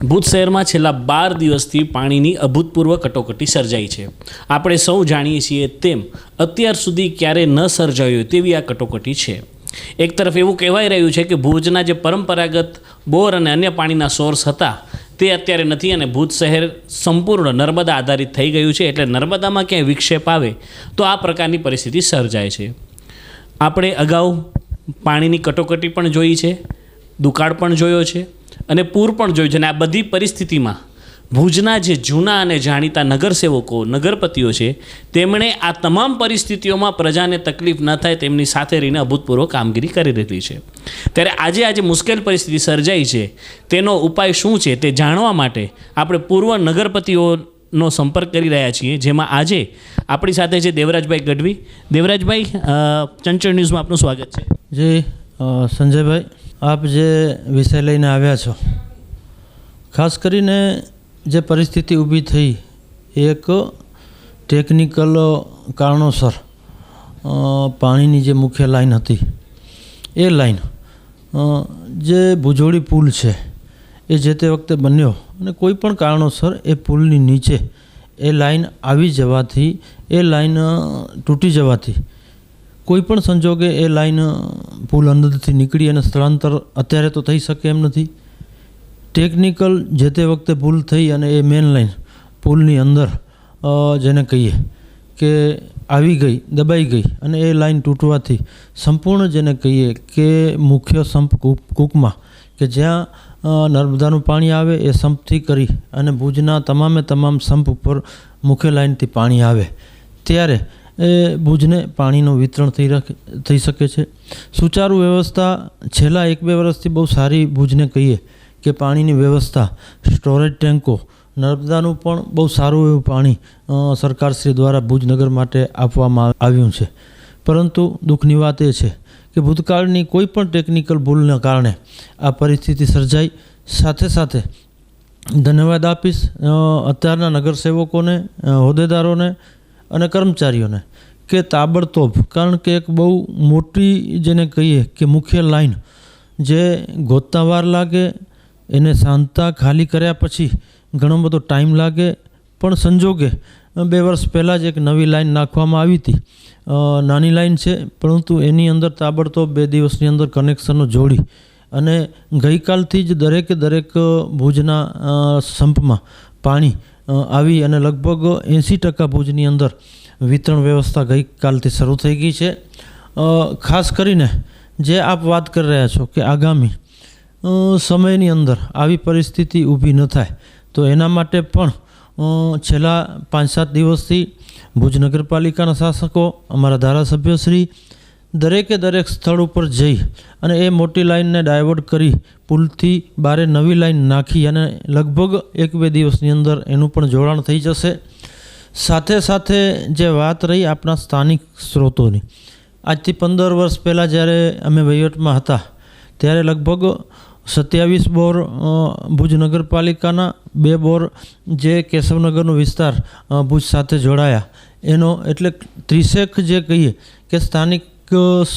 ભૂત શહેરમાં છેલ્લા બાર દિવસથી પાણીની અભૂતપૂર્વ કટોકટી સર્જાઈ છે. આપણે સૌ જાણીએ છીએ તેમ અત્યાર સુધી ક્યારેય ન સર્જાયું તેવી આ કટોકટી છે. એક તરફ એવું કહેવાઈ રહ્યું છે કે ભુજના જે પરંપરાગત બોર અને અન્ય પાણીના સોર્સ હતા, તે અત્યારે નથી અને ભુજ શહેર સંપૂર્ણ નર્મદા આધારિત થઈ ગયું છે એટલે નર્મદામાં ક્યાંય વિક્ષેપ આવે તો આ પ્રકારની પરિસ્થિતિ સર્જાય છે. આપણે અગાઉ પાણીની કટોકટી પણ જોઈ છે, દુકાળ પણ જોયો છે અને પૂર પણ જોયું છે. અને આ બધી પરિસ્થિતિમાં ભુજના જે જૂના અને જાણીતા નગરસેવકો, નગરપતિઓ છે, તેમણે આ તમામ પરિસ્થિતિઓમાં પ્રજાને તકલીફ ન થાય તેમની સાથે રહીને અભૂતપૂર્વ કામગીરી કરી દીધી છે. ત્યારે આજે આજે મુશ્કેલ પરિસ્થિતિ સર્જાઈ છે, તેનો ઉપાય શું છે તે જાણવા માટે આપણે પૂર્વ નગરપતિઓનો સંપર્ક કરી રહ્યા છીએ, જેમાં આજે આપણી સાથે છે દેવરાજભાઈ ગઢવી. દેવરાજભાઈ ચંચળ ન્યૂઝમાં આપનું સ્વાગત છે. જે સંજયભાઈ આપ જે વિષય લઈને આવ્યા છો, ખાસ કરીને જે પરિસ્થિતિ ઊભી થઈ એક ટેકનિકલ કારણોસર પાણીની જે મુખ્ય લાઈન હતી, એ લાઈન જે ભુજોડી પુલ છે, એ જે તે વખતે બન્યો અને કોઈ પણ કારણોસર એ પુલની નીચે એ લાઈન આવી જવાથી, એ લાઈન તૂટી જવાથી કોઈ પણ સંજોગે એ લાઈન પુલ અંદરથી નીકળી અને સ્થળાંતર અત્યારે તો થઈ શકે એમ નથી. ટેકનિકલ જે તે વખતે ભૂલ થઈ અને એ મેન લાઈન પુલની અંદર જેને કહીએ કે આવી ગઈ, દબાઈ ગઈ અને એ લાઈન તૂટવાથી સંપૂર્ણ જેને કહીએ કે મુખ્ય સંપ કૂકમાં કે જ્યાં નર્મદાનું પાણી આવે એ સંપથી કરી અને ભુજના તમામે તમામ સંપ ઉપર મુખ્ય લાઈનથી પાણી આવે. ત્યારે ભુજને પાણીનું વિતરણ થઈ થઈ શકે છે. સુચારુ વ્યવસ્થા છેલ્લા એક બે વર્ષથી બહુ સારી ભુજને કહીએ કે પાણીની વ્યવસ્થા, સ્ટોરેજ ટેન્કો, નર્મદાનું પણ બહુ સારું એવું પાણી સરકારશ્રી દ્વારા ભુજનગર માટે આપવામાં આવ્યું છે. પરંતુ દુઃખની વાત એ છે કે ભૂતકાળની કોઈ પણ ટેકનિકલ ભૂલના કારણે આ પરિસ્થિતિ સર્જાઈ. સાથે સાથે ધન્યવાદ આપીશ અત્યારના નગરસેવકોને હોદ્દેદારોને અને કર્મચારીઓને, કે તાબડતોબ. કારણ કે એક બહુ મોટી જેને કહીએ કે મુખ્ય લાઈન, જે ગોતાવાર લાગે, એને શાંતા ખાલી કર્યા પછી ઘણો બધો ટાઈમ લાગે, પણ સંજોગે. બે વર્ષ પહેલાં જ એક નવી લાઈન નાખવામાં આવી હતી. નાની લાઈન છે, પરંતુ એની અંદર તાબડતોબ બે દિવસની અંદર કનેક્શનો જોડી. અને ગઈકાલથી જ દરેકે દરેક ભુજના સંપમાં પાણી આવી અને લગભગ એંસી ટકા ભુજની અંદર વિતરણ વ્યવસ્થા ગઈકાલથી શરૂ થઈ ગઈ છે. ખાસ કરીને જે આપ વાત કરી રહ્યા છો કે આગામી સમયની અંદર આવી પરિસ્થિતિ ઊભી ન થાય, તો એના માટે પણ છેલ્લા પાંચ સાત દિવસથી ભુજ નગરપાલિકાના શાસકો, અમારા ધારાસભ્યશ્રી દરેકે દરેક સ્થળ ઉપર જઈ અને એ મોટી લાઈનને ડાયવર્ટ કરી પુલથી બારે નવી લાઈન નાખી અને લગભગ એક બે દિવસની અંદર એનું પણ જોડાણ થઈ જશે. સાથે સાથે જે વાત રહી આપણા સ્થાનિક સ્ત્રોતોની આજથી પંદર વર્ષ પહેલાં જ્યારે અમે વહીવટમાં હતા, ત્યારે લગભગ સત્યાવીસ બોર ભુજ નગરપાલિકાના બે બોર જે કેશવનગરનો વિસ્તાર ભુજ સાથે જોડાયા. એનો એટલે ત્રીસેક જે કહીએ કે સ્થાનિક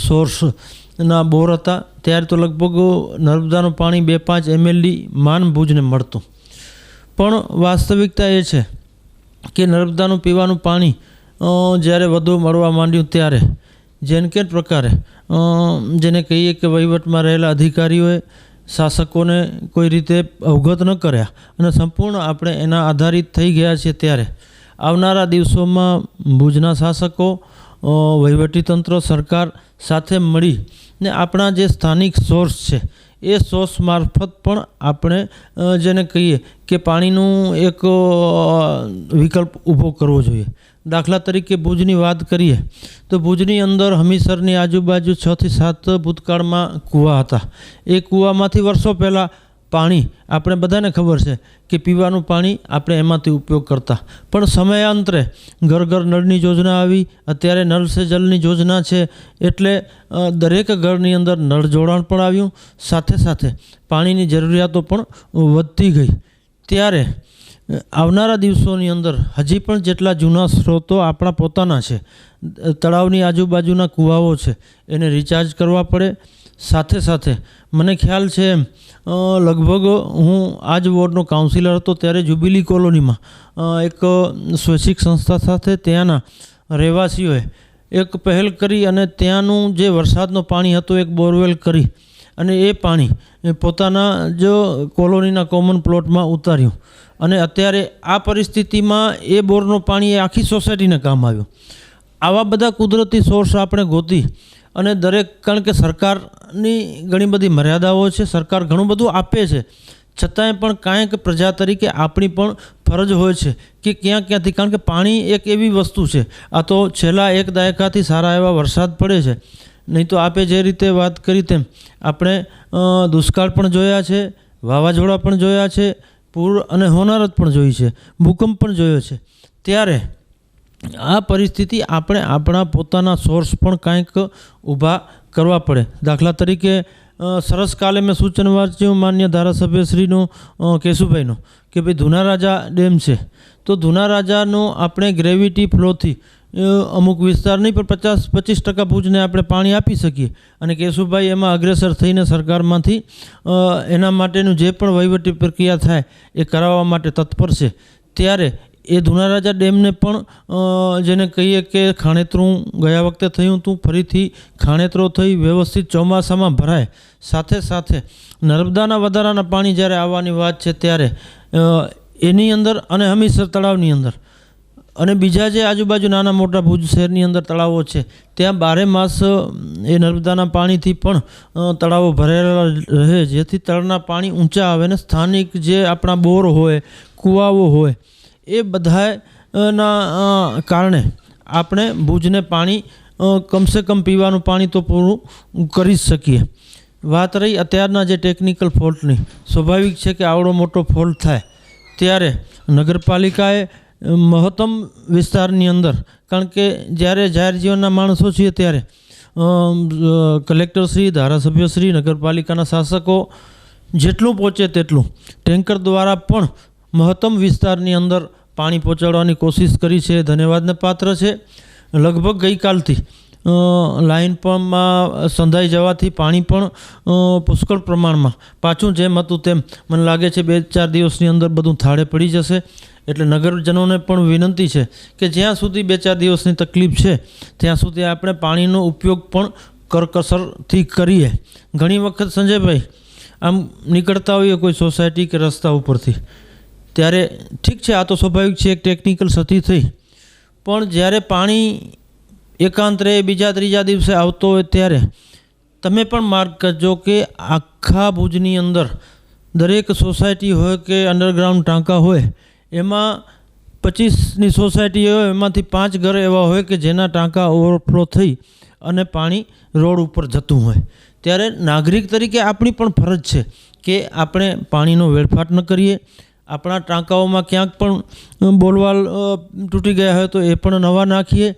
સોર્સના બોર હતા. ત્યારે તો લગભગ નર્મદાનું પાણી બે પાંચ એમએલડી માન ભુજને મળતું. પણ વાસ્તવિકતા એ છે કે નર્મદાનું પીવાનું પાણી જ્યારે વધુ મળવા માંડ્યું ત્યારે, જેન કે પ્રકારે જેને કહીએ કે વહીવટમાં રહેલા અધિકારીઓએ, શાસકોને કોઈ રીતે અવગત ન કર્યા અને સંપૂર્ણ આપણે એના આધારિત થઈ ગયા છીએ ત્યારે. આવનારા દિવસોમાં ભુજના શાસકો વહીવટીતંત્ર સરકાર સાથે મળી ને આપણા જે સ્થાનિક સોર્સ છે, એ સોર્સ મારફત પણ આપણે જેને કહીએ કે પાણીનું એક વિકલ્પ ઊભો કરવો જોઈએ. દાખલા તરીકે ભુજની વાત કરીએ, તો ભુજની અંદર હમીસરની આજુબાજુ છથી સાત ભૂતકાળમાં કૂવા હતા. એ કૂવામાંથી વર્ષો પહેલાં પાણી, આપણે બધાને ખબર છે કે પીવાનું પાણી આપણે એમાંથી ઉપયોગ કરતા. પણ સમયાંતરે ઘર ઘર નળની યોજના આવી, અત્યારે નળ સે જલની યોજના છે, એટલે દરેક ઘરની અંદર નળ જોડાણ પણ આવ્યું, સાથે સાથે પાણીની જરૂરિયાતો પણ વધતી ગઈ. ત્યારે આવનારા દિવસોની અંદર હજી પણ જેટલા જૂના સ્ત્રોતો આપણા પોતાના છે તળાવની આજુબાજુના કૂવાઓ છે, એને રિચાર્જ કરવા પડે. સાથે સાથે મને ખ્યાલ છે લગભગ હું આ જ વોર્ડનો કાઉન્સિલર હતો ત્યારે જુબિલી કોલોનીમાં એક સ્વૈચ્છિક સંસ્થા સાથે ત્યાંના રહેવાસીઓએ એક પહેલ કરી અને ત્યાંનું જે વરસાદનું પાણી હતું એક બોરવેલ કરી અને એ પાણી પોતાના જો કોલોનીના કોમન પ્લોટમાં ઉતાર્યું. અને અત્યારે આ પરિસ્થિતિમાં એ બોરનું પાણી એ આખી સોસાયટીને કામ આવ્યું. આવા બધા કુદરતી સોર્સ આપણે ગોતી અને દરેક, કારણ કે સરકારની ઘણી બધી મર્યાદાઓ છે, સરકાર ઘણું બધું આપે છે. છતાંય પણ કાંઈક પ્રજા તરીકે આપણી પણ ફરજ હોય છે કે ક્યાં ક્યાંથી, કારણ કે પાણી એક એવી વસ્તુ છે. આ તો છેલ્લા એક દાયકાથી સારા એવા વરસાદ પડે છે. નહીં તો આપે જે રીતે વાત કરી તેમ, આપણે દુષ્કાળ પણ જોયા છે, વાવાઝોડા પણ જોયા છે, પૂર અને હોનારત પણ જોઈ છે, ભૂકંપ પણ જોયો છે. ત્યારે આ પરિસ્થિતિ આપણે આપણા પોતાના સોર્સ પણ કાંઈક ઊભા કરવા પડે. દાખલા તરીકે સરસ કાલે મેં સૂચન વાંચ્યું માન્ય ધારાસભ્યશ્રીનું કેશુભાઈનું, કે ભાઈ ધુના રાજા ડેમ છે. તો ધુના રાજાનો આપણે ગ્રેવિટી ફ્લોથી અમુક વિસ્તાર નહીં, પણ પચાસ, પચીસ ટકા ભુજને આપણે પાણી આપી શકીએ. અને કેશુભાઈ એમાં અગ્રેસર થઈને સરકારમાંથી એના માટેનું જે પણ વહીવટી પ્રક્રિયા થાય, એ કરાવવા માટે તત્પર છે. ત્યારે એ ધુનારાજા ડેમને પણ જેને કહીએ કે ખાણેતરું ગયા વખતે થયું હતું, ફરીથી ખાણેતરો થઈ વ્યવસ્થિત ચોમાસામાં ભરાય. સાથે સાથે નર્મદાના વધારાના પાણી જ્યારે આવવાની વાત છે ત્યારે એની અંદર અને હમીસર તળાવની અંદર અને બીજા જે આજુબાજુ નાના મોટા ભુજ શહેરની અંદર તળાવો છે, ત્યાં બારે માસ એ નર્મદાના પાણીથી પણ તળાવો ભરેલા રહે, જેથી તળના પાણી ઊંચા આવે ને સ્થાનિક જે આપણા બોર હોય, કૂવાઓ હોય એ બધાના કારણે આપણે ભુજને પાણી કમસે કમ પીવાનું પાણી તો પૂરું કરી જ શકીએ. વાત રહી અત્યારના જે ટેકનિકલ ફોલ્ટની સ્વાભાવિક છે કે આવડો મોટો ફોલ્ટ થાય. ત્યારે નગરપાલિકાએ મહત્તમ વિસ્તારની અંદર, કારણ કે જ્યારે જાહેર જીવનના માણસો છીએ ત્યારે કલેક્ટરશ્રી, ધારાસભ્યશ્રી, નગરપાલિકાના શાસકો જેટલું પહોંચે તેટલું. ટેન્કર દ્વારા પણ મહત્તમ વિસ્તારની અંદર પાણી પહોંચાડવાની કોશિશ કરી છે, ધન્યવાદને પાત્ર છે. લગભગ ગઈકાલથી લાઇન પંપમાં સંધાઈ જવાથી પાણી પણ પુષ્કળ પ્રમાણમાં પાછું જેમ હતું તેમ મને લાગે છે બે ચાર દિવસની અંદર બધું થાળે પડી જશે. એટલે નગરજનોને પણ વિનંતી છે કે જ્યાં સુધી બે ચાર દિવસની તકલીફ છે, ત્યાં સુધી આપણે પાણીનો ઉપયોગ પણ કરકસરથી કરીએ. ઘણી વખત સંજયભાઈ, આમ નીકળતા હોઈએ કોઈ સોસાયટી કે રસ્તા ઉપરથી. ત્યારે ઠીક છે, આ તો સ્વાભાવિક છે, એક ટેકનિકલ સતી થઈ. પણ જ્યારે પાણી એકાંતરે બીજા ત્રીજા દિવસે આવતો હોય ત્યારે તમે પણ માર્ક કરજો કે આખા ભુજની અંદર દરેક સોસાયટી હોય કે અંડરગ્રાઉન્ડ ટાંકા હોય, એમાં પચીસની સોસાયટી હોય, એમાંથી પાંચ ઘર એવા હોય કે જેના ટાંકા ઓવરફ્લો થઈ અને પાણી રોડ ઉપર જતું હોય. ત્યારે નાગરિક તરીકે આપણી પણ ફરજ છે કે આપણે પાણીનો વેડફાટ ન કરીએ આપણા ટાંકાઓમાં ક્યાંક પણ બોલવાલ તૂટી ગયા હોય તો એ પણ નવા નાખીએ.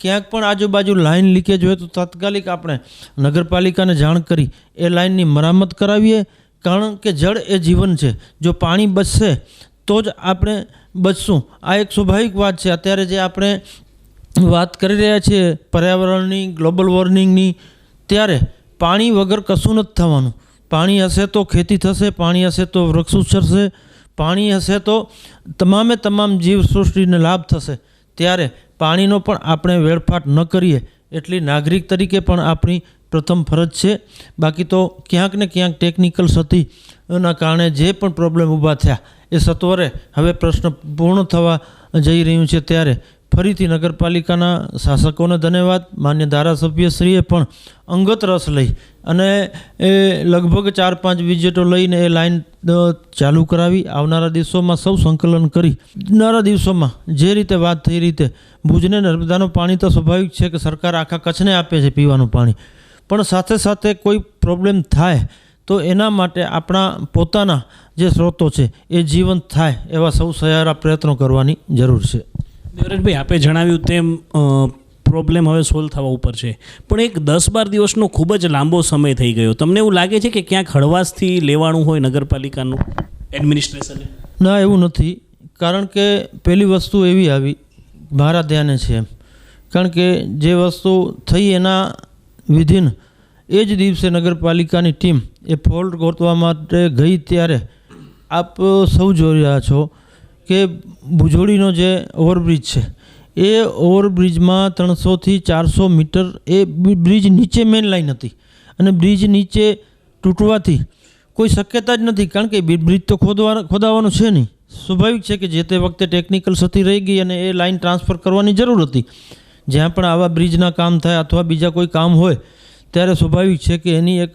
ક્યાંક પણ આજુબાજુ લાઇન લીકેજ હોય તો તાત્કાલિક આપણે નગરપાલિકાને જાણ કરી એ લાઇનની મરામત કરાવીએ. કારણ કે જળ એ જીવન છે. જો પાણી બચશે તો જ આપણે બચશું. આ એક સ્વાભાવિક વાત છે. અત્યારે જે આપણે વાત કરી રહ્યા છીએ પર્યાવરણની, ગ્લોબલ વોર્મિંગની ત્યારે પાણી વગર કશું નથી થવાનું. પાણી હશે તો ખેતી થશે, પાણી હશે તો વૃક્ષ ઉછરશે. પાણી હશે તો તમામે તમામ જીવસૃષ્ટિને લાભ થશે. ત્યારે પાણીનો પણ આપણે વેડફાટ ન કરીએ એટલી નાગરિક તરીકે પણ આપણી પ્રથમ ફરજ છે. બાકી તો ક્યાંક ને ક્યાંક ટેકનિકલ સતીના કારણે જે પણ પ્રોબ્લેમ ઊભા થયા એ સત્વરે હવે પ્રશ્ન પૂર્ણ થવા જઈ રહ્યું છે ત્યારે ફરીથી નગરપાલિકાના શાસકોને ધન્યવાદ. માન્ય ધારાસભ્યશ્રીએ પણ અંગત રસ લઈ અને એ લગભગ ચાર પાંચ વિજેટો લઈને એ લાઈન ચાલુ કરાવી. આવનારા દિવસોમાં સૌ સંકલન કરી. આવનારા દિવસોમાં જે રીતે વાત થઈ રીતે ભુજને નર્મદાનું પાણી તો સ્વાભાવિક છે કે સરકાર આખા કચ્છને આપે છે પીવાનું પાણી. પણ સાથે સાથે કોઈ પ્રોબ્લેમ થાય તો એના માટે આપણા પોતાના જે સ્ત્રોતો છે એ જીવંત થાય એવા સૌ સયારા પ્રયત્નો કરવાની જરૂર છે. દેવરાજભાઈ, આપે જણાવ્યું તેમ પ્રોબ્લેમ હવે સોલ્વ થવા ઉપર છે. પણ એક દસ બાર દિવસનો ખૂબ જ લાંબો સમય થઈ ગયો. તમને એવું લાગે છે કે ક્યાંક હળવાશથી લેવાનું હોય નગરપાલિકાનું એડમિનિસ્ટ્રેશને ના, એવું નથી. કારણ કે પહેલી વસ્તુ એવી આવી, મારા ધ્યાને છે એમ. કારણ કે જે વસ્તુ થઈ એના વિધિન, એ જ દિવસે નગરપાલિકાની ટીમ એ ફોલ્ટ ગોતવા માટે ગઈ ત્યારે આપ સૌ જોઈ રહ્યા છો કે ભુજોડીનો જે ઓવરબ્રિજ છે, એ ઓવરબ્રિજમાં ત્રણસોથી ચારસો મીટર એ બ્રિ- બ્રિજ નીચે મેન લાઇન હતી. અને બ્રિજ નીચે તૂટવાથી કોઈ શક્યતા જ નથી, કારણ કે બ્રિ- બ્રિજ તો ખોદવા, ખોદાવાનું છે નહીં. સ્વાભાવિક છે કે જે તે વખતે ટેકનિકલ સતી રહી ગઈ અને એ લાઇન ટ્રાન્સફર કરવાની જરૂર હતી. જ્યાં પણ આવા બ્રિજના કામ થાય અથવા બીજા કોઈ કામ હોય, ત્યારે સ્વાભાવિક છે કે એની એક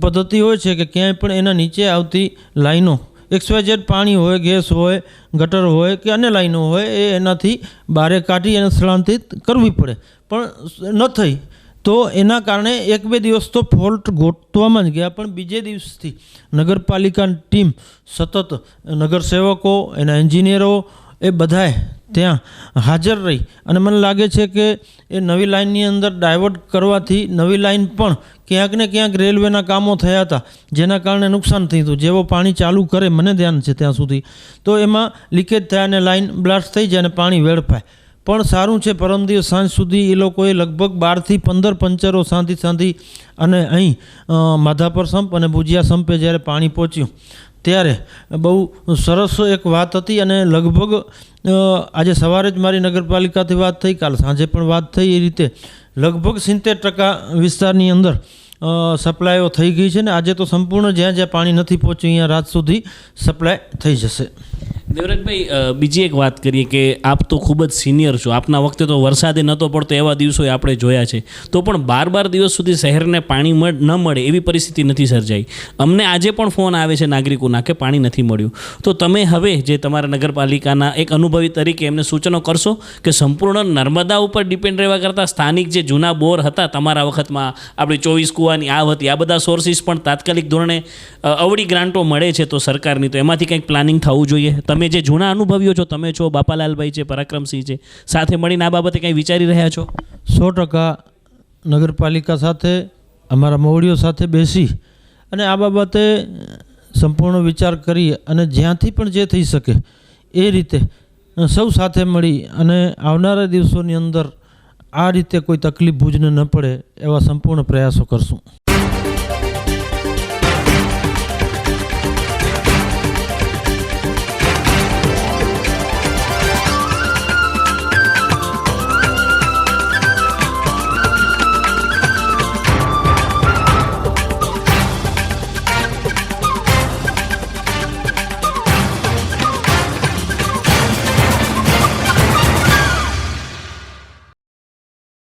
પદ્ધતિ હોય છે કે ક્યાંય પણ એના નીચે આવતી લાઈનો એક્સવાયઝેડ પાણી હોય, ગેસ હોય, ગટર હોય કે અન્ય લાઈનો હોય, એ એનાથી બારે કાઢી અને સ્થળાંતરિત કરવી પડે. પણ ન થઈ તો એના કારણે એક બે દિવસ તો ફોલ્ટ ગોઠવામાં જ ગયા. પણ બીજે દિવસથી નગરપાલિકાની ટીમ સતત નગરસેવકો, એના એન્જિનિયરો એ બધાએ ત્યાં હાજર રહી. અને મને લાગે છે કે એ નવી લાઇનની અંદર ડાયવર્ટ કરવાથી નવી લાઇન પણ ક્યાંક ને ક્યાંક રેલવેના કામો થયા હતા, જેના કારણે નુકસાન થયું હતું. જેવો પાણી ચાલુ કરે, મને ધ્યાન છે ત્યાં સુધી. તો એમાં લીકેજ થાય અને લાઇન બ્લાસ્ટ થઈ જાય અને પાણી વેડફાય. પણ સારું છે, પરમ સાંજ સુધી એ લોકોએ લગભગ બારથી પંદર પંચરો સાંધી સાંધી અને અહીં માધાપર સંપ અને ભુજિયા સંપે જ્યારે પાણી પહોંચ્યું ત્યારે બહુ સરસ એક વાત હતી અને લગભગ આજે સવારે જ મારી નગરપાલિકાથી વાત થઈ, કાલ સાંજે પણ વાત થઈ એ રીતે. લગભગ સિત્તેર ટકા વિસ્તારની અંદર સપ્લાયો થઈ ગઈ છે ને આજે તો સંપૂર્ણ જ્યાં જ્યાં પાણી નથી પહોંચ્યું, અહીંયા રાત સુધી સપ્લાય થઈ જશે. દેવરાજભાઈ બીજી એક વાત કરીએ કે આપ તો ખૂબ જ સિનિયર છો. આપના વખતે તો વરસાદે નહોતો પડતો એવા દિવસો આપણે જોયા છે. તો પણ બાર બાર દિવસ સુધી શહેરને પાણી ન મળે એવી પરિસ્થિતિ નથી સર્જાઈ. અમને આજે પણ ફોન આવે છે નાગરિકોના કે પાણી નથી મળ્યું. તો તમે હવે જે તમારા નગરપાલિકાના એક અનુભવી તરીકે એમને સૂચનો કરશો કે સંપૂર્ણ નર્મદા ઉપર ડિપેન્ડ રહેવા કરતાં સ્થાનિક જે જૂના બોર હતા તમારા વખતમાં, આપણી ચોવીસ કૂવાની આ હતી, આ બધા સોર્સિસ પણ તાત્કાલિક ધોરણે અવળી ગ્રાન્ટો મળે છે તો સરકારની, તો એમાંથી કંઈક પ્લાનિંગ થવું જોઈએ? તમે જે જૂના અનુભવીઓ છો, તમે છો, બાપાલાલભાઈ છે, પરાક્રમસિંહ છે, સાથે મળીને આ બાબતે કંઈ વિચારી રહ્યા છો? સો ટકા નગરપાલિકા સાથે, અમારા મોવડીઓ સાથે બેસી અને આ બાબતે સંપૂર્ણ વિચાર કરી અને જ્યાંથી પણ જે થઈ શકે એ રીતે સૌ સાથે મળી અને આવનારા દિવસોની અંદર આ રીતે કોઈ તકલીફ ભુજને ન પડે એવા સંપૂર્ણ પ્રયાસો કરશું.